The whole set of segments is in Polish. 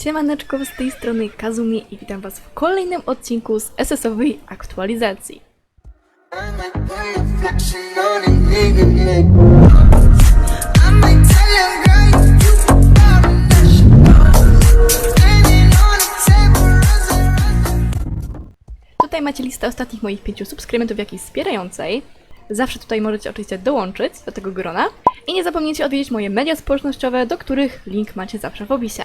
Siemaneczko, z tej strony Kazumi i witam was w kolejnym odcinku z SS-owej aktualizacji. Tutaj macie listę ostatnich moich pięciu subskrybentów jakiejś wspierającej. Zawsze tutaj możecie oczywiście dołączyć do tego grona. I nie zapomnijcie odwiedzić moje media społecznościowe, do których link macie zawsze w opisie.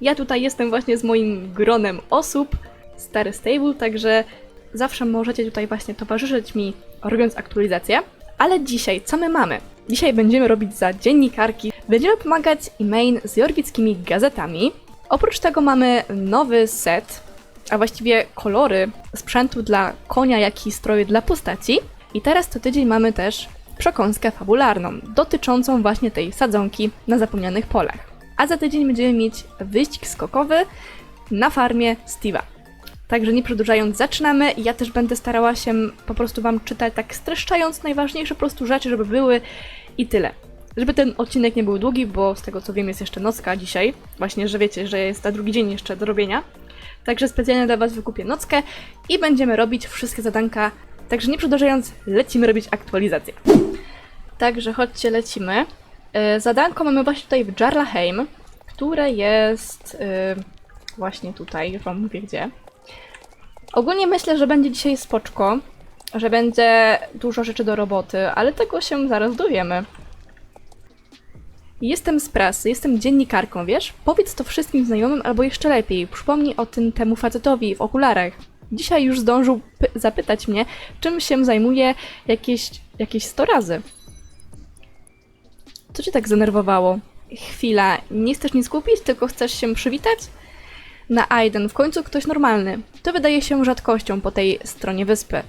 Ja tutaj jestem właśnie z moim gronem osób, stary stable, także zawsze możecie tutaj właśnie towarzyszyć mi robiąc aktualizacje. Ale dzisiaj, co my mamy? Dzisiaj będziemy robić za dziennikarki. Będziemy pomagać e-mail z jorwickimi gazetami. Oprócz tego mamy nowy set, a właściwie kolory sprzętu dla konia, jak i stroje dla postaci. I teraz co tydzień mamy też przekąskę fabularną, dotyczącą właśnie tej sadzonki na zapomnianych polach. A za tydzień będziemy mieć wyścig skokowy na farmie Steve'a. Także nie przedłużając, zaczynamy. Ja też będę starała się po prostu Wam czytać, tak streszczając najważniejsze po prostu rzeczy, żeby były i tyle. Żeby ten odcinek nie był długi, bo z tego co wiem jest jeszcze nocka dzisiaj. Właśnie, że wiecie, że jest na drugi dzień jeszcze do robienia. Także specjalnie dla Was wykupię nockę i będziemy robić wszystkie zadanka. Także nie przedłużając, lecimy robić aktualizację. Także chodźcie, lecimy. E, Zadanko mamy właśnie tutaj w Jarlaheim, które jest e, właśnie tutaj, już Wam mówię gdzie. Ogólnie myślę, że będzie dzisiaj spoczko, że będzie dużo rzeczy do roboty, ale tego się zaraz dowiemy. Jestem z prasy, jestem dziennikarką, wiesz? Powiedz to wszystkim znajomym, albo jeszcze lepiej, przypomnij o tym temu facetowi w okularach. Dzisiaj już zdążył py- zapytać mnie, czym się zajmuje jakieś, jakieś 100 razy. Co cię tak zdenerwowało? Chwila, nie chcesz nic kupić, tylko chcesz się przywitać? Na Aiden, w końcu ktoś normalny. To wydaje się rzadkością po tej stronie wyspy.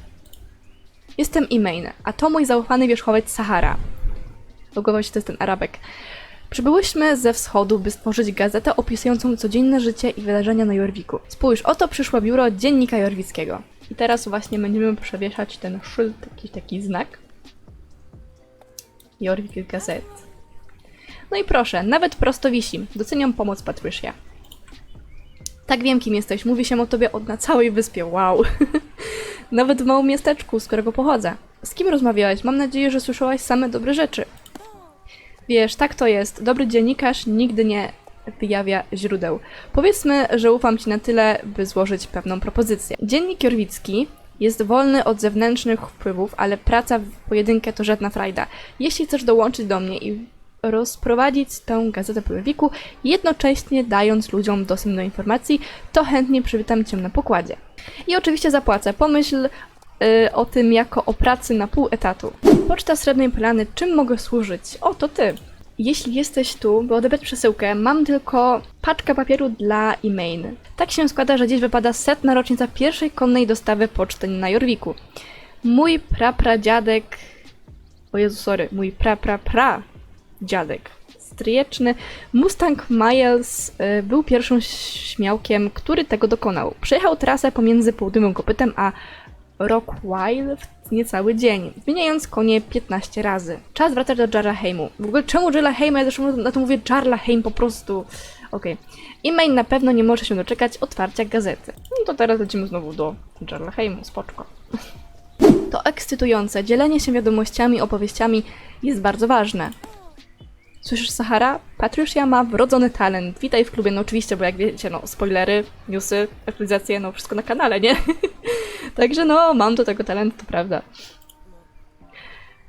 Jestem Imain, a to mój zaufany wierzchowiec Sahara. Logował się to jest ten Arabek. Przybyłyśmy ze wschodu, by stworzyć gazetę opisującą codzienne życie i wydarzenia na Jorwiku. Spójrz, oto przyszło biuro dziennika jorwickiego. I teraz właśnie będziemy przewieszać ten szyld, jakiś taki znak. Jorwik Gazet. No i proszę, nawet prosto wisi. Doceniam pomoc Patricia. Tak wiem, kim jesteś. Mówi się o tobie od na całej wyspie. Wow. Nawet w małym miasteczku, z którego pochodzę. Z kim rozmawiałeś? Mam nadzieję, że słyszałaś same dobre rzeczy. Wiesz, tak to jest. Dobry dziennikarz nigdy nie wyjawia źródeł. Powiedzmy, że ufam ci na tyle, by złożyć pewną propozycję. Dziennik jorwicki jest wolny od zewnętrznych wpływów, ale praca w pojedynkę to żadna frajda. Jeśli chcesz dołączyć do mnie i rozprowadzić tę gazetę po Jorwiku, jednocześnie dając ludziom dostęp do informacji, to chętnie przywitam cię na pokładzie. I oczywiście zapłacę. Pomyśl y, o tym jako o pracy na pół etatu. Poczta Srebrnej Plany, czym mogę służyć? O, to ty. Jeśli jesteś tu, by odebrać przesyłkę, mam tylko paczkę papieru dla e-mail. Tak się składa, że dziś wypada setna rocznica pierwszej konnej dostawy poczty na Jorwiku. Mój prapradziadek... O Jezu, sorry. Mój prapra dziadek stryjeczny Mustang Miles y, był pierwszym śmiałkiem, który tego dokonał. Przejechał trasę pomiędzy Południowym Kopytem a Rockwile w niecały dzień, zmieniając konie 15 razy. Czas wracać do Jarlaheimu. W ogóle czemu Jarlaheim? Ja zresztą na to mówię Jarlaheim po prostu. Okej. E-mail na pewno nie może się doczekać otwarcia gazety. No to teraz lecimy znowu do Jarlaheimu, spoczko. To ekscytujące. Dzielenie się wiadomościami, opowieściami jest bardzo ważne. Słyszysz, Sahara? Patricia ma wrodzony talent. Witaj w klubie. No oczywiście, bo jak wiecie, no spoilery, newsy, aktualizacje, no wszystko na kanale, nie? Także no, mam do tego talent, to prawda.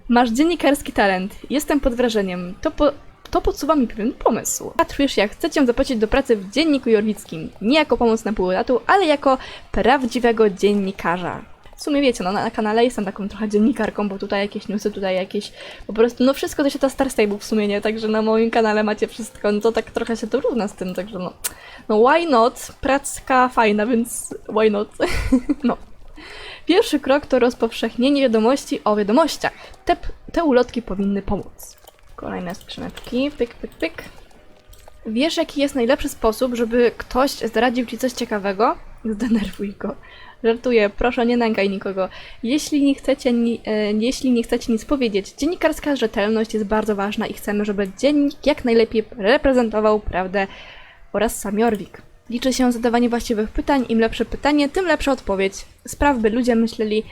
Masz dziennikarski talent. Jestem pod wrażeniem. To, po, to podsuwa mi pewien pomysł. Patricia, chcę cię zaprosić do pracy w dzienniku jorwickim. Nie jako pomoc na pół etatu, ale jako prawdziwego dziennikarza. W sumie wiecie, no na kanale jestem taką trochę dziennikarką, bo tutaj jakieś newsy, tutaj jakieś po prostu, no wszystko to się ta Star Stable w sumie, nie? Także na moim kanale macie wszystko, no to tak trochę się to równa z tym, także no, no why not? Pracka fajna, więc why not? no. Pierwszy krok to rozpowszechnienie wiadomości o wiadomościach. Te, te ulotki powinny pomóc. Kolejne skrzyneczki, pyk, pyk, pyk. Wiesz, jaki jest najlepszy sposób, żeby ktoś zdradził ci coś ciekawego? Zdenerwuj go. Żartuję, proszę nie nękaj nikogo. Jeśli nie, chcecie, ni- e, jeśli nie chcecie nic powiedzieć, dziennikarska rzetelność jest bardzo ważna i chcemy, żeby dziennik jak najlepiej reprezentował prawdę oraz sam Jorwik. Liczy się zadawanie właściwych pytań. Im lepsze pytanie, tym lepsza odpowiedź. Spraw, by ludzie myśleli.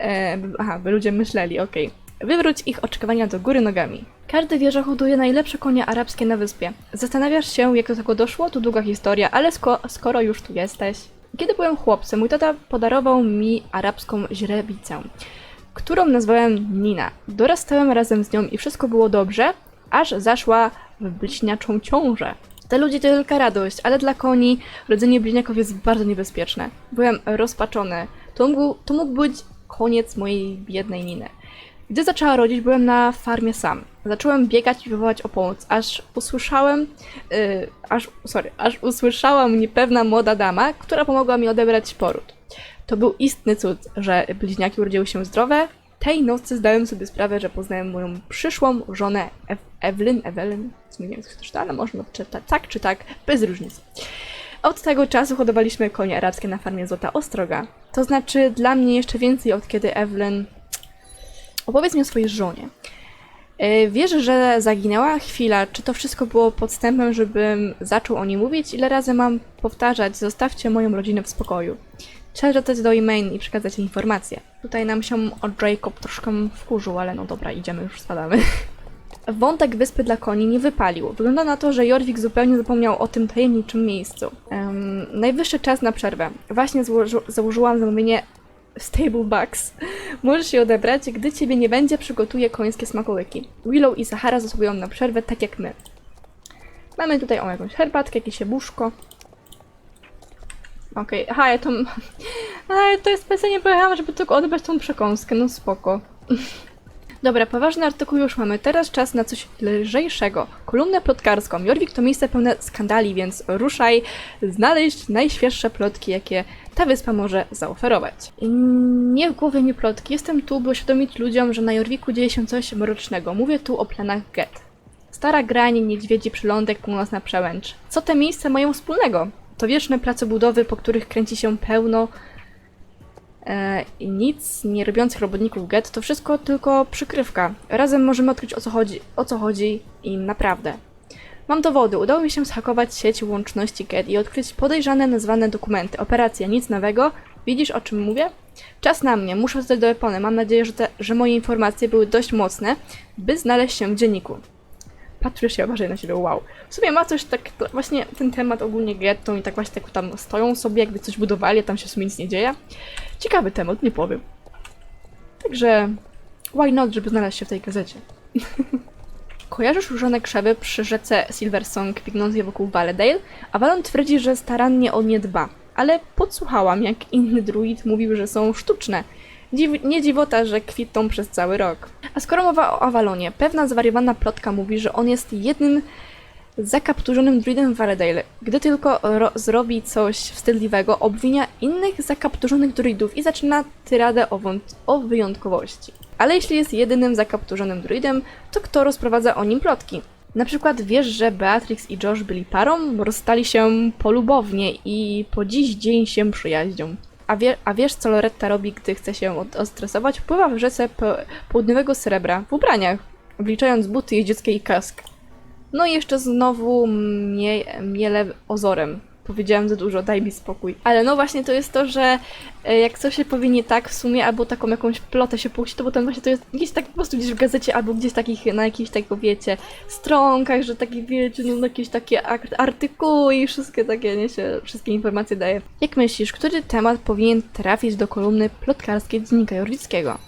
E, aha, by ludzie myśleli, okej. Wywróć ich oczekiwania do góry nogami. Każdy wie, że hoduje najlepsze konie arabskie na wyspie. Zastanawiasz się, jak do tego doszło? To długa historia, ale sko- skoro już tu jesteś. Kiedy byłem chłopcem, mój tata podarował mi arabską źrebicę, którą nazwałem Nina. Dorastałem razem z nią i wszystko było dobrze, aż zaszła w bliźniaczą ciążę. Dla ludzi to wielka radość, ale dla koni rodzenie bliźniaków jest bardzo niebezpieczne. Byłem rozpaczony. To mógł, to mógł być koniec mojej biednej Niny. Gdy zaczęła rodzić, byłem na farmie sam. Zacząłem biegać i wywołać o pomoc, aż usłyszałem, yy, aż, sorry, aż usłyszała mnie pewna młoda dama, która pomogła mi odebrać poród. To był istny cud, że bliźniaki urodziły się zdrowe. Tej nocy zdałem sobie sprawę, że poznałem moją przyszłą żonę Ew Ewelyn, Ewelyn, nie wiem jak to czyta, ale można czytać tak czy tak, bez różnicy. Od tego czasu hodowaliśmy konie arabskie na farmie Złota Ostroga. To znaczy dla mnie jeszcze więcej od kiedy Evelyn Opowiedz mi o swojej żonie. E, Wiesz, że zaginęła chwila. Czy to wszystko było podstępem, żebym zaczął o niej mówić? Ile razy mam powtarzać? Zostawcie moją rodzinę w spokoju. Trzeba dodać do e-mail i przekazać informacje. Tutaj nam się o Jacob troszkę wkurzył, ale no dobra, idziemy, już spadamy. Wątek wyspy dla koni nie wypalił. Wygląda na to, że Jorvik zupełnie zapomniał o tym tajemniczym miejscu. Em, najwyższy czas na przerwę. Właśnie założyłam zamówienie Stable Bucks. Możesz je odebrać, gdy ciebie nie będzie, przygotuję końskie smakołyki. Willow i Sahara zasługują na przerwę, tak jak my. Mamy tutaj o jakąś herbatkę, jakieś jabłuszko. Okej, aha, ja to... Ale to jest specjalnie pojechałam, żeby tylko odebrać tą przekąskę, no spoko. Dobra, poważny artykuł już mamy. Teraz czas na coś lżejszego. Kolumnę plotkarską. Jorvik to miejsce pełne skandali, więc ruszaj znaleźć najświeższe plotki, jakie ta wyspa może zaoferować. Nie w głowie mi plotki. Jestem tu, by uświadomić ludziom, że na Jorviku dzieje się coś mrocznego. Mówię tu o planach Get. Stara grań, niedźwiedzi przylądek, północna przełęcz. Co te miejsca mają wspólnego? To wieczne place budowy, po których kręci się pełno nic nie robiących robotników get, to wszystko tylko przykrywka. Razem możemy odkryć o co chodzi, o co chodzi im naprawdę. Mam dowody. Udało mi się zhakować sieć łączności GET i odkryć podejrzane nazwane dokumenty. Operacja nic nowego. Widzisz o czym mówię? Czas na mnie. Muszę zdać do Epony. Mam nadzieję, że, te, że moje informacje były dość mocne, by znaleźć się w dzienniku. Patrzysz się, uważaj na siebie, wow. W sumie ma coś tak, to właśnie ten temat ogólnie getto i tak właśnie tak tam stoją sobie, jakby coś budowali, tam się w sumie nic nie dzieje. Ciekawy temat, nie powiem. Także why not, żeby znaleźć się w tej gazecie. Kojarzysz różone krzewy przy rzece Silversong biegnącej wokół Valedale? Avalon twierdzi, że starannie o nie dba, ale podsłuchałam, jak inny druid mówił, że są sztuczne. Dziw nie dziwota, że kwitną przez cały rok. A skoro mowa o Avalonie, pewna zwariowana plotka mówi, że on jest jednym zakapturzonym druidem w Valedale. Gdy tylko ro- zrobi coś wstydliwego, obwinia innych zakapturzonych druidów i zaczyna tyradę o, o wyjątkowości. Ale jeśli jest jedynym zakapturzonym druidem, to kto rozprowadza o nim plotki? Na przykład wiesz, że Beatrix i Josh byli parą, bo rozstali się polubownie i po dziś dzień się przyjaźnią. A, wie, a wiesz, co Loretta robi, gdy chce się od- odstresować? Pływa w rzece po, południowego srebra w ubraniach, wliczając buty jeździeckie i kask. No i jeszcze znowu mie miele ozorem. Powiedziałam za dużo, daj mi spokój. Ale no właśnie to jest to, że e, jak coś się powie nie tak w sumie, albo taką jakąś plotę się puści, to potem właśnie to jest gdzieś tak po prostu gdzieś w gazecie, albo gdzieś takich, na jakichś tak wiecie, stronkach, że takie wiecie, no jakieś takie ak- artykuły i wszystkie takie, nie się, wszystkie informacje daje. Jak myślisz, który temat powinien trafić do kolumny plotkarskiej Dziennika Jorwickiego?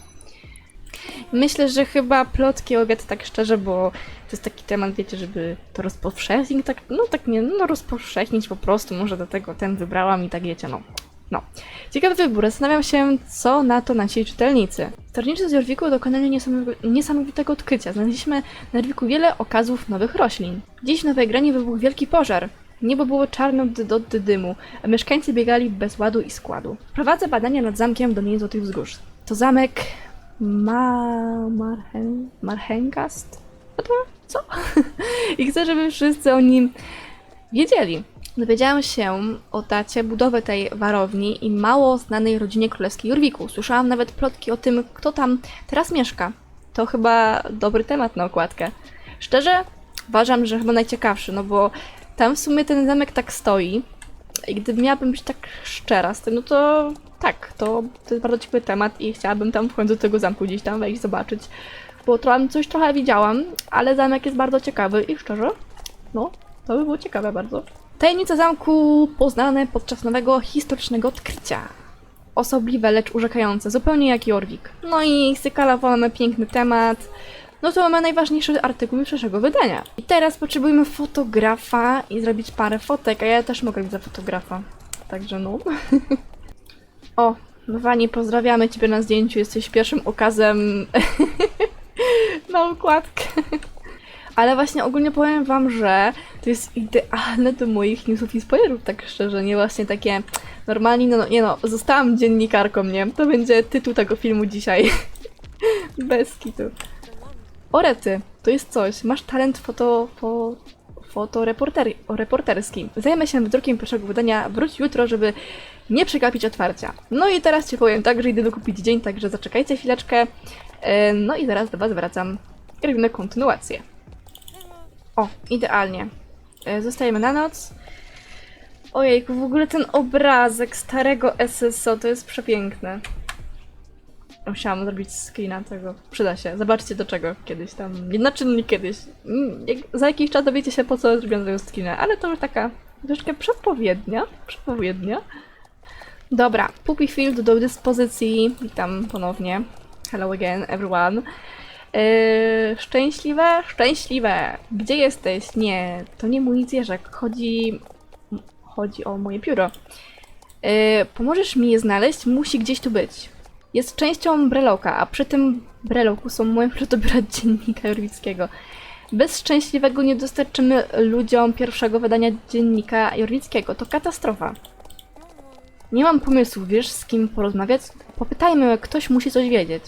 Myślę, że chyba plotki o get tak szczerze, bo to jest taki temat, wiecie, żeby to rozpowszechnić, tak, no tak nie, no rozpowszechnić po prostu, może do tego ten wybrałam i tak wiecie, no. No. Ciekawy wybór. Zastanawiam się, co na to nasi czytelnicy. Sternicy z Jorwiku dokonali niesamowi- niesamowitego odkrycia. Znaleźliśmy na Jorwiku wiele okazów nowych roślin. Dziś w Nowej Granie wybuchł wielki pożar. Niebo było czarne od, od dymu, a mieszkańcy biegali bez ładu i składu. Prowadzę badania nad zamkiem do Doliny Złotych Wzgórz. To zamek Ma... Marhen... Marhengast? Co? I chcę, żeby wszyscy o nim wiedzieli. Dowiedziałam się o dacie budowy tej warowni i mało znanej rodzinie królewskiej Jurwiku. Słyszałam nawet plotki o tym, kto tam teraz mieszka. To chyba dobry temat na okładkę. Szczerze, uważam, że chyba najciekawszy, no bo tam w sumie ten zamek tak stoi I gdyby miałabym być tak szczera z tym, no to tak, to, to jest bardzo ciekawy temat i chciałabym tam w końcu do tego zamku gdzieś tam wejść, zobaczyć. Bo trochę, coś trochę widziałam, ale zamek jest bardzo ciekawy i szczerze, no, to by było ciekawe bardzo. Tajemnice zamku poznane podczas nowego historycznego odkrycia. Osobliwe, lecz urzekające, zupełnie jak Jorvik. No i Sykala mamy piękny temat. No to mamy najważniejszy artykuł jutrzejszego wydania. I teraz potrzebujemy fotografa i zrobić parę fotek, a ja też mogę być za fotografa. Także no. o, Wani, pozdrawiamy Ciebie na zdjęciu. Jesteś pierwszym okazem na układkę. Ale właśnie ogólnie powiem wam, że to jest idealne do moich newsów i spoilerów, tak szczerze, nie właśnie takie normalnie, no nie no, zostałam dziennikarką, nie? To będzie tytuł tego filmu dzisiaj. Bez kitu. Orety, to jest coś, masz talent foto, fo, fotoreporter. Zajmę się wydrukiem pierwszego wydania, wróć jutro, żeby nie przegapić otwarcia. No i teraz ci powiem tak, że idę dokupić dzień, także zaczekajcie chwileczkę. E, No i zaraz do was wracam i robimy kontynuację. O, idealnie. E, Zostajemy na noc. Ojejku, w ogóle ten obrazek starego SSO to jest przepiękny. Musiałam zrobić screena tego. Przyda się. Zobaczcie do czego kiedyś tam. Znaczy nie kiedyś. Mm, za jakiś czas dowiecie się po co zrobiłam tego screena, ale to już taka troszkę przepowiednia. Przepowiednia. Dobra, Puppy Field do dyspozycji. Witam ponownie. Hello again, everyone. Yy, szczęśliwe? Szczęśliwe! Gdzie jesteś? Nie, to nie mój zwierzak. Chodzi. Chodzi o moje pióro. Yy, pomożesz mi je znaleźć? Musi gdzieś tu być. Jest częścią breloka, a przy tym breloku są moje protobiora dziennika Jorwickiego. Bez szczęśliwego nie dostarczymy ludziom pierwszego wydania dziennika Jorwickiego. To katastrofa. Nie mam pomysłu, wiesz z kim porozmawiać? Popytajmy, ktoś musi coś wiedzieć.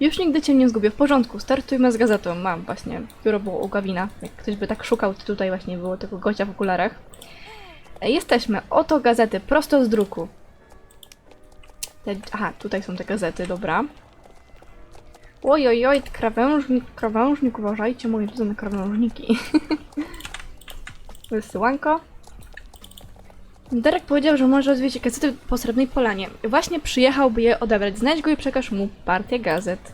Już nigdy cię nie zgubię. W porządku, startujmy z gazetą. Mam właśnie, biuro było u Gawina. Jak ktoś by tak szukał, to tutaj właśnie było tego gościa w okularach. E, Jesteśmy. Oto gazety, prosto z druku. Aha, tutaj są te gazety, dobra. Oj, oj, oj, krawężnik, krawężnik, uważajcie, moje cudze na krawężniki. Wysyłanko. Derek powiedział, że może odwiedzić gazety po Srebrnej Polanie. Właśnie przyjechałby je odebrać. Znajdź go i przekaż mu partię gazet.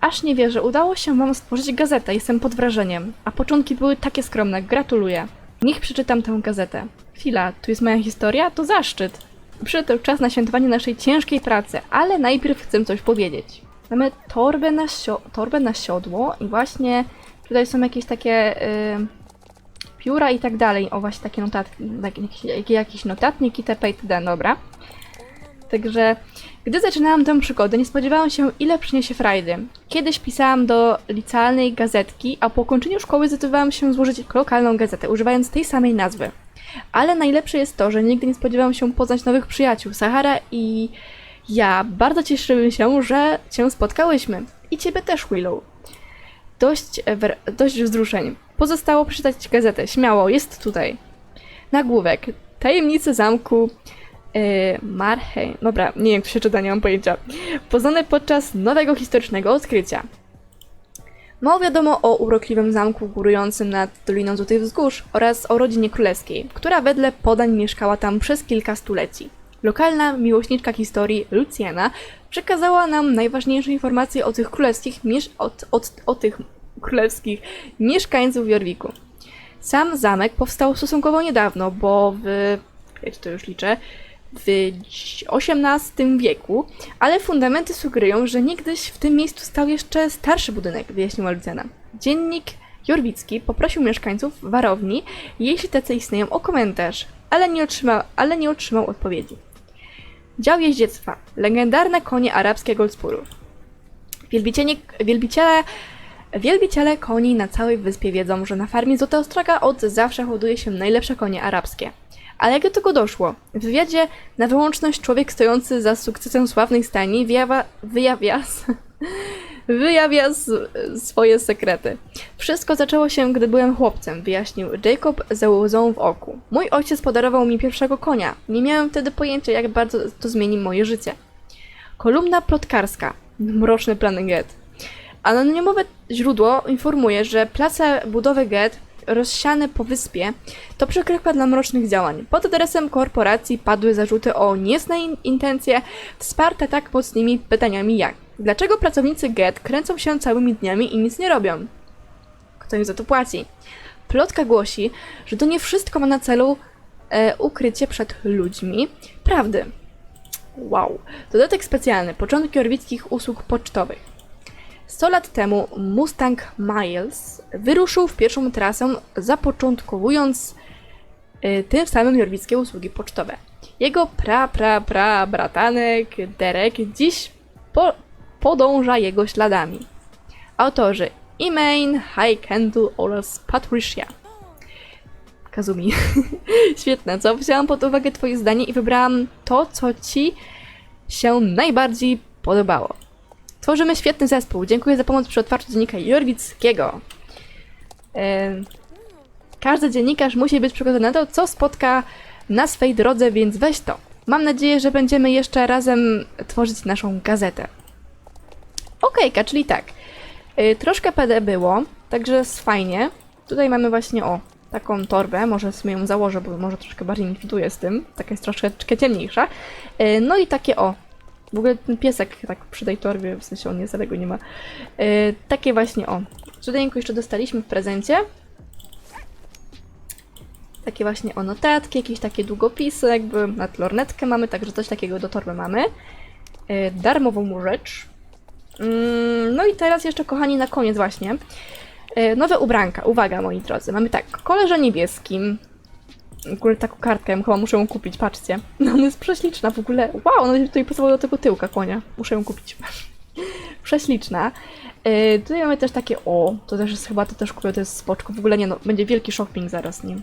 Aż nie wierzę, udało się wam stworzyć gazetę, jestem pod wrażeniem. A początki były takie skromne, gratuluję. Niech przeczytam tę gazetę. Chwila, tu jest moja historia? To zaszczyt. Przyszedł czas na świętowanie naszej ciężkiej pracy, ale najpierw chcę coś powiedzieć. Mamy torbę na, torbę na siodło i właśnie tutaj są jakieś takie... Yy pióra i tak dalej. O, właśnie takie notatki, tak, jakiś, jakiś notatnik itp. itd. Dobra. Także, gdy zaczynałam tę przygodę, nie spodziewałam się, ile przyniesie frajdy. Kiedyś pisałam do licealnej gazetki, a po ukończeniu szkoły zdecydowałam się złożyć lokalną gazetę, używając tej samej nazwy. Ale najlepsze jest to, że nigdy nie spodziewałam się poznać nowych przyjaciół. Sahara i ja bardzo cieszymy się, że cię spotkałyśmy. I ciebie też, Willow. Dość, e, dość wzruszeń. Pozostało przeczytać gazetę. Śmiało, jest tutaj. Nagłówek. Tajemnice zamku yy. Dobra, nie wiem, jak to się czyta, nie mam pojęcia. Poznane podczas nowego historycznego odkrycia. Mało wiadomo o urokliwym zamku górującym nad Doliną Złotych Wzgórz oraz o rodzinie królewskiej, która wedle podań mieszkała tam przez kilka stuleci. Lokalna miłośniczka historii Luciana przekazała nam najważniejsze informacje o tych królewskich miesz- od, od, o tych królewskich mieszkańców Jorwiku. Sam zamek powstał stosunkowo niedawno, bo w, jak to już liczę, w XVIII wieku, ale fundamenty sugerują, że niegdyś w tym miejscu stał jeszcze starszy budynek, wyjaśniła Luciana. Dziennik Jorwicki poprosił mieszkańców warowni, jeśli tacy istnieją, o komentarz, ale nie otrzymał, ale nie otrzymał odpowiedzi. Dział jeździectwa. Legendarne konie arabskie. Wielbiciele, wielbiciele Wielbiciele koni na całej wyspie wiedzą, że na farmie Złota Ostroga od zawsze hoduje się najlepsze konie arabskie. Ale jak do tego doszło? W wywiadzie na wyłączność człowiek stojący za sukcesem sławnej stajni wyjawia, wyjawia, wyjawia swoje sekrety. Wszystko zaczęło się, gdy byłem chłopcem, wyjaśnił Jacob ze łzą w oku. Mój ojciec podarował mi pierwszego konia. Nie miałem wtedy pojęcia, jak bardzo to zmieni moje życie. Kolumna plotkarska. Mroczny plan Get. Anonimowe źródło informuje, że place budowy get rozsiane po wyspie, to przykrywka dla mrocznych działań. Pod adresem korporacji padły zarzuty o niejasne in- intencje, wsparte tak mocnymi pytaniami jak Dlaczego pracownicy GET kręcą się całymi dniami i nic nie robią? Kto im za to płaci? Plotka głosi, że to nie wszystko ma na celu e, ukrycie przed ludźmi prawdy. Wow. Dodatek specjalny. Początki orbickich usług pocztowych. 100 lat temu Mustang Miles wyruszył w pierwszą trasę, zapoczątkowując y, tym samym jorwickie usługi pocztowe. Jego pra, pra, pra bratanek Derek dziś po, podąża jego śladami. Autorzy Emain, High Candle oraz Patricia. Kazumi. Świetne, co? Wzięłam pod uwagę twoje zdanie i wybrałam to, co ci się najbardziej podobało. Tworzymy świetny zespół. Dziękuję za pomoc przy otwarciu dziennika Jorwickiego. E, każdy dziennikarz musi być przygotowany na to, co spotka na swej drodze, więc weź to. Mam nadzieję, że będziemy jeszcze razem tworzyć naszą gazetę. Okejka, czyli tak. E, troszkę PD było, także fajnie. Tutaj mamy właśnie, o, taką torbę. Może sobie ją założę, bo może troszkę bardziej mi fituje z tym. Taka jest troszeczkę ciemniejsza. E, no i takie, o, w ogóle ten piesek tak przy tej torbie, w sensie on jest, ale nie ma. Yy, takie właśnie, o. Cudeńku jeszcze dostaliśmy w prezencie. Takie właśnie o notatki, jakieś takie długopisy, jakby nad lornetkę mamy, także coś takiego do torby mamy. Yy, darmową rzecz. Mm, no i teraz jeszcze, kochani, na koniec właśnie. Yy, nowe ubranka. Uwaga, moi drodzy. Mamy tak, koleża niebieskim, w ogóle taką kartkę, ja chyba muszę ją kupić, patrzcie. No ona jest prześliczna w ogóle. Wow, ona będzie tutaj pasowała do tego tyłka konia. Muszę ją kupić. prześliczna. Yy, tutaj mamy też takie, o, to też jest chyba, to też kupię, to jest spoczko. W ogóle nie no, będzie wielki shopping zaraz, nie?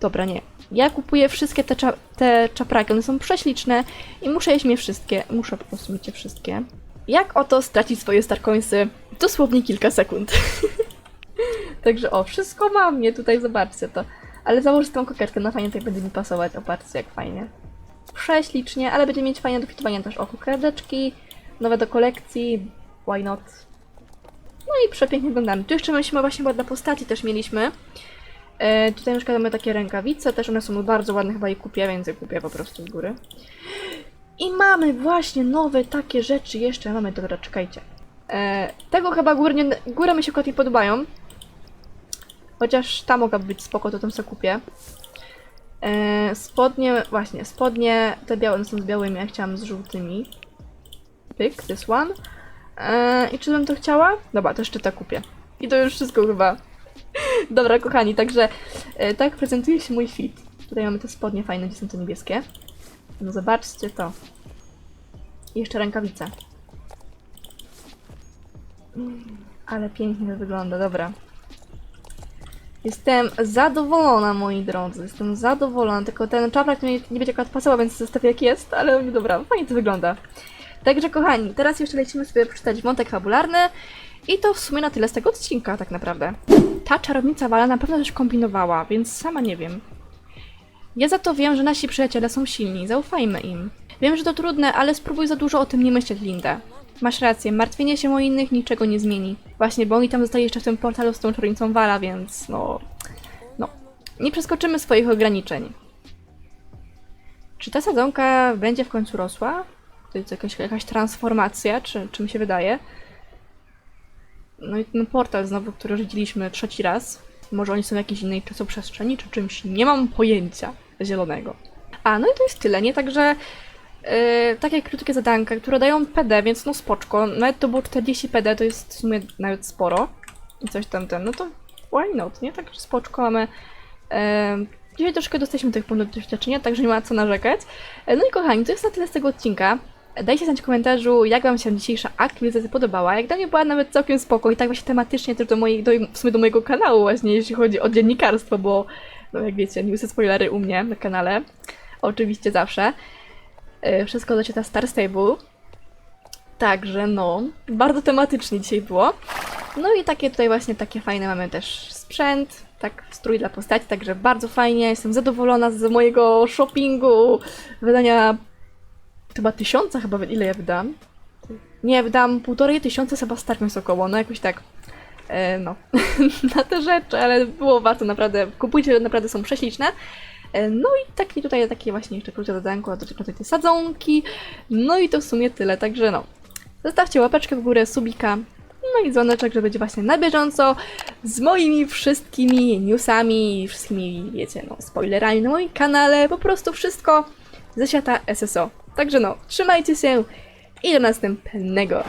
Dobra, nie. Ja kupuję wszystkie te, cza te czapraki, one są prześliczne i muszę jeść je wszystkie. Muszę po prostu mieć je wszystkie. Jak oto stracić swoje starkońsy? Dosłownie kilka sekund. Także o, wszystko mam, nie? Tutaj zobaczcie to. Ale założę tą koketkę, na fajnie tutaj będzie mi pasować. O, patrzcie jak fajnie. Prześlicznie, ale będzie mieć fajne do fitowania też. O, kokardeczki, nowe do kolekcji, why not? No i przepięknie wyglądamy. Tu jeszcze mieliśmy właśnie dla postaci też mieliśmy. E, tutaj na przykład mamy takie rękawice, też one są bardzo ładne, chyba je kupię, więc je kupię po prostu z góry. I mamy właśnie nowe takie rzeczy jeszcze. Mamy, dobra, czekajcie. E, tego chyba górnie, góry mi się nie podobają. Chociaż ta mogłaby być spoko, to tam sobie kupię. E, spodnie, właśnie, spodnie, te białe one są z białymi, ja chciałam z żółtymi. Pyk, this one. E, I czy bym to chciała? Dobra, to jeszcze te kupię. I to już wszystko chyba. Dobra, kochani, także e, tak prezentuje się mój fit. Tutaj mamy te spodnie fajne, gdzie są te niebieskie. No zobaczcie to. I jeszcze rękawice. Mm, Ale pięknie to wygląda, dobra. Jestem zadowolona, moi drodzy. Jestem zadowolona. Tylko ten czaprak nie, nie będzie akurat pasował, więc zostawię jak jest, ale dobra, fajnie to wygląda. Także kochani, teraz jeszcze lecimy sobie przeczytać wątek fabularny. I to w sumie na tyle z tego odcinka, tak naprawdę. Ta czarownica Wala na pewno też kombinowała, więc sama nie wiem. Ja za to wiem, że nasi przyjaciele są silni, zaufajmy im. Wiem, że to trudne, ale spróbuj za dużo o tym nie myśleć, Linda. Masz rację, martwienie się o innych niczego nie zmieni. Właśnie, bo oni tam zostali jeszcze w tym portalu z tą czarownicą Wala, więc no... No, nie przeskoczymy swoich ograniczeń. Czy ta sadzonka będzie w końcu rosła? To jest jakaś, jakaś transformacja, czy, czy mi się wydaje? No i ten portal znowu, który widzieliśmy trzeci raz. Może oni są w jakiejś innej czasoprzestrzeni, czy czymś. Nie mam pojęcia zielonego. A, no i to jest tyle, nie? Także yy, takie krótkie zadanka, które dają PD, więc no spoczko. Nawet to było 40 PD, to jest w sumie nawet sporo. I coś tam ten, no to why not, nie? Także spoczko mamy. Yy, dzisiaj troszkę dostaliśmy tych punktów doświadczenia, także nie ma co narzekać. Yy, no i kochani, to jest na tyle z tego odcinka. Dajcie znać w komentarzu, jak Wam się dzisiejsza aktualizacja podobała. Jak dla mnie była nawet całkiem spoko i tak właśnie tematycznie też do mojej, do, w sumie do mojego kanału właśnie, jeśli chodzi o dziennikarstwo, bo no jak wiecie, newsy, spoilery u mnie na kanale. Oczywiście zawsze. Yy, Wszystko dociera Star Stable. Także no, bardzo tematycznie dzisiaj było. No i takie tutaj właśnie takie fajne mamy też sprzęt, tak strój dla postaci, także bardzo fajnie. Jestem zadowolona z mojego shoppingu, wydania chyba tysiąca chyba, ile ja wydam? Nie, wydam półtorej tysiąca chyba Starkness około, no jakoś tak. e, no, na te rzeczy, ale było warto naprawdę, kupujcie, naprawdę są prześliczne. E, No i taki tutaj takie właśnie jeszcze krótkie zadanko dotyczące tej sadzonki. No i to w sumie tyle, także no. Zostawcie łapeczkę w górę, subika, no i dzwoneczek, że będzie właśnie na bieżąco z moimi wszystkimi newsami, wszystkimi, wiecie, no, spoilerami na moim kanale, po prostu wszystko ze świata SSO. Także no, trzymajcie się i do następnego.